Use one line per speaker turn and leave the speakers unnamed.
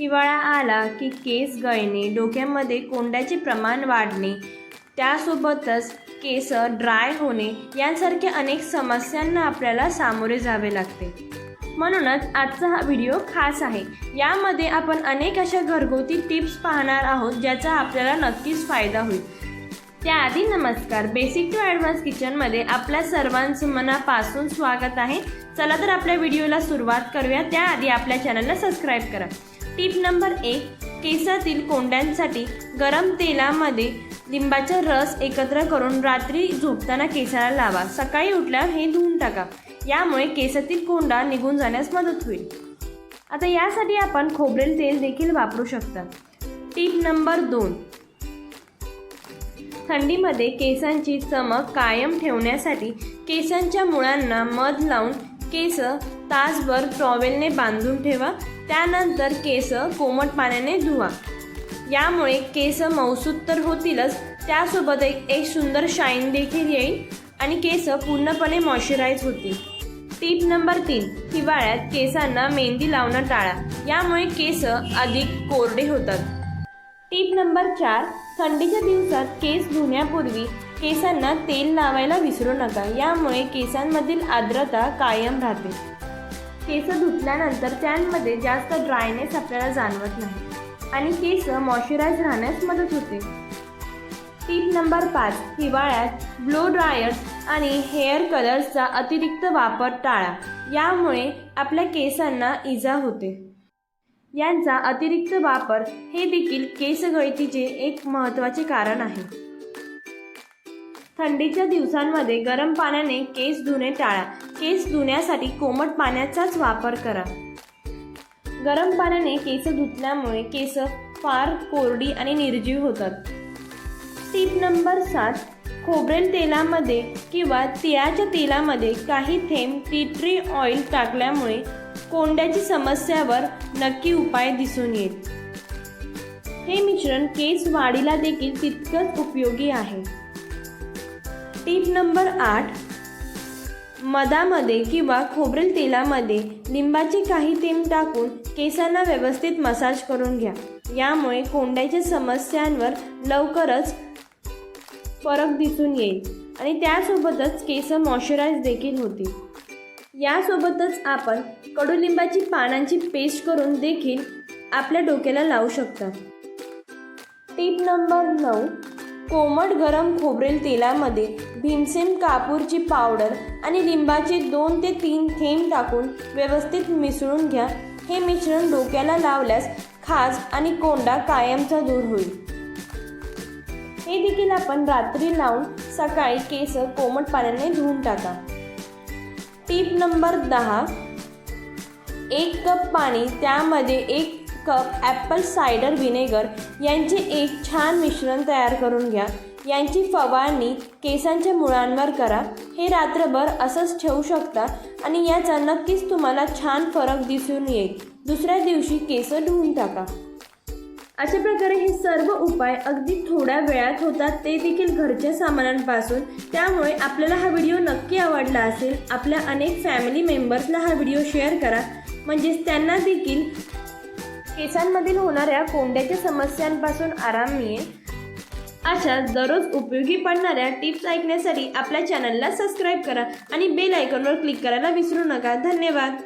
हिवाळा आला की केस गळणे डोक्यामध्ये कोंड्याचे प्रमाण वाढणे त्यासोबतच केस ड्राय होणे यांसारख्या अनेक समस्यांना आपल्याला सामोरे जावे लागते. म्हणूनच आजचा हा व्हिडिओ खास आहे. यामध्ये आपण अनेक अशा घरगुती टिप्स पाहणार आहोत ज्याचा आपल्याला नक्कीच फायदा होईल. त्याआधी नमस्कार. बेसिक टू ॲडव्हान्स किचनमध्ये आपल्या सर्वांचं मनापासून स्वागत आहे. चला तर आपल्या व्हिडिओला सुरुवात करूया. त्याआधी आपल्या चॅनलला सबस्क्राईब करा. टिप नंबर एक केसातील कोंड्यांसाठी गरम तेलामध्ये लिंबाचा रस एकत्र करून रात्री झोपताना केसाला लावा. सकाळी उठल्यावर हे धुवून टाका. यामुळे केसातील कोंडा निघून जाण्यास मदत होईल. आता यासाठी आपण खोबरेल तेल देखील वापरू शकता. टिप नंबर दोन थंडीमध्ये केसांची चमक कायम ठेवण्यासाठी केसांच्या मुळांना मध लावून केस तासभर टॉवेलने बांधून ठेवा. त्यानंतर केस कोमट पाण्याने धुवा. यामुळे केस मौसूद तर होतीलच. त्यासोबत एक एक सुंदर शाईन देखील येईल आणि केस पूर्णपणे मॉइश्चराईज होतील. टीप नंबर तीन हिवाळ्यात केसांना मेहंदी लावणं टाळा. यामुळे केस अधिक कोरडे होतात. टीप नंबर चार थंडीच्या दिवसात केस धुण्यापूर्वी केसांना तेल लावायला विसरू नका. यामुळे केसांमधील आर्द्रता कायम राहते. केस धुतल्यानंतर त्यांमध्ये जास्त ड्रायनेस आपल्याला जाणवत नाही. आणि केस मॉइश्चराईज राहण्यास मदत होते. टीप नंबर पाच हिवाळ्यात ब्लो ड्रायर्स आणि हेअर कलर्सचा अतिरिक्त वापर टाळा. यामुळे आपल्या केसांना इजा होते. यांचा अतिरिक्त वापर हे देखील केसगळतीचे एक महत्त्वाचे कारण आहे. थंडीच्या दिवसांमध्ये गरम पाण्याने केस धुणे टाळा. केस धुण्यासाठी कोमट पाण्याचाच वापर करा. गरम पाण्याने केस धुतल्यामुळे केस फार कोरडी आणि निर्जीव होतात. टीप नंबर सात. खोबरेल तेलामध्ये किंवा तिळाच्या तेलामध्ये काही थेंब टी ट्री ऑइल टाकल्यामुळे कोंड्याची समस्यावर नक्की उपाय दिसून येईल. हे मिश्रण केस वाढीला देखील तितकंच उपयोगी आहे. टीप नंबर आठ. मधामध्ये किंवा खोबरेल तेलामध्ये लिंबाचे काही थेंब टाकून केसांना व्यवस्थित मसाज करून घ्या. यामुळे कोंड्याच्या समस्यांवर लवकरच फरक दिसून येईल आणि त्यासोबतच केस मॉइश्चराईज देखील होतील. यासोबतच आपण कडुलिंबाची पानांची पेस्ट करून देखील आपल्या डोक्याला लावू शकता. टीप नंबर नऊ. कोमट गरम खोबरेल तेलामध्ये भीमसेन कापूरची पावडर आणि लिंबाचे दोन ते तीन थेंब टाकून व्यवस्थित मिसळून घ्या. हे मिश्रण डोक्याला लावल्यास खाज आणि कोंडा कायमचा दूर होईल. हे देखील आपण रात्री लावून सकाळी केस कोमट पाण्याने धुवून टाका. टीप नंबर दहा. एक कप पाणी त्यामध्ये एक कप ॲपल सायडर व्हिनेगर यांचे एक छान मिश्रण तयार करून घ्या. यांची फवारणी केसांच्या मुळांवर करा. हे रात्रभर असंच ठेवू शकता आणि याचा नक्कीच तुम्हाला छान फरक दिसून येईल. दुसऱ्या दिवशी केस धुवून टाका. अशा प्रकारे हे सर्व उपाय अगदी थोड्या वेळात होतात ते देखील घरच्या सामानांपासून. त्यामुळे आपल्याला हा व्हिडिओ नक्की आवडला असेल आपल्या अनेक फॅमिली मेंबर्सला हा व्हिडिओ शेअर करा. म्हणजेच त्यांना देखील केसांमधील होणाऱ्या कोंड्याच्या समस्यांपासून आराम मिळेल. अशा दररोज उपयोगी पडणाऱ्या टिप्स ऐकण्यासाठी आपल्या चॅनलला सबस्क्राईब करा आणि बेल आयकॉनवर क्लिक करायला विसरू नका. धन्यवाद.